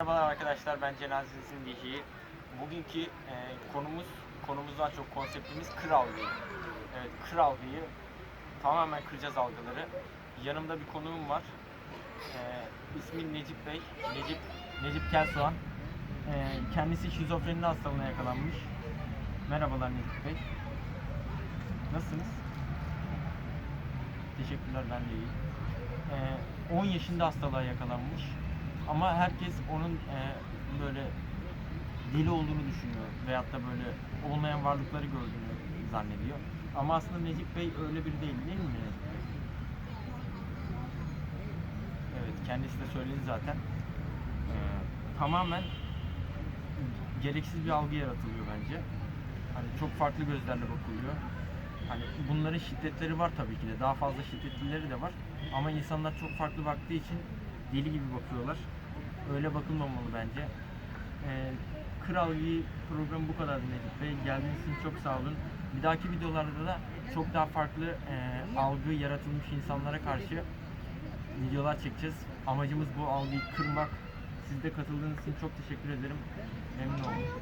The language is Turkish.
Merhabalar arkadaşlar ben Cenazesinin DJ'yi. Bugünkü e, konumuz, konumuzdan çok konseptimiz kır algıyı. Evet kır algıyı tamamen kıracağız algıları. Yanımda bir konuğum var. E, ismi Necip Bey. Necip, Necip Kelsoğan. E, kendisi şizofreni hastalığına yakalanmış. Merhabalar Necip Bey. Nasılsınız? Teşekkürler ben de iyiyim. Ee, 10 yaşında hastalığa yakalanmış. Ama herkes onun e, böyle deli olduğunu düşünüyor. Veyahut da böyle olmayan varlıkları gördüğünü zannediyor. Ama aslında Necip Bey öyle biri değil değil mi? Evet kendisi de söyledi zaten. Ee, tamamen gereksiz bir algı yaratılıyor bence. Hani çok farklı gözlerle bakılıyor. Hani bunların şiddetleri var tabii ki de. Daha fazla şiddetlileri de var. Ama insanlar çok farklı baktığı için deli gibi bakıyorlar. Öyle bakılmamalı bence. Ee, Kral Gi programı bu kadardı Necip Bey. Geldiğiniz için çok sağ olun. Bir dahaki videolarda da çok daha farklı e, algı yaratılmış insanlara karşı videolar çekeceğiz. Amacımız bu algıyı kırmak. Siz de katıldığınız için çok teşekkür ederim. Memnun oldum.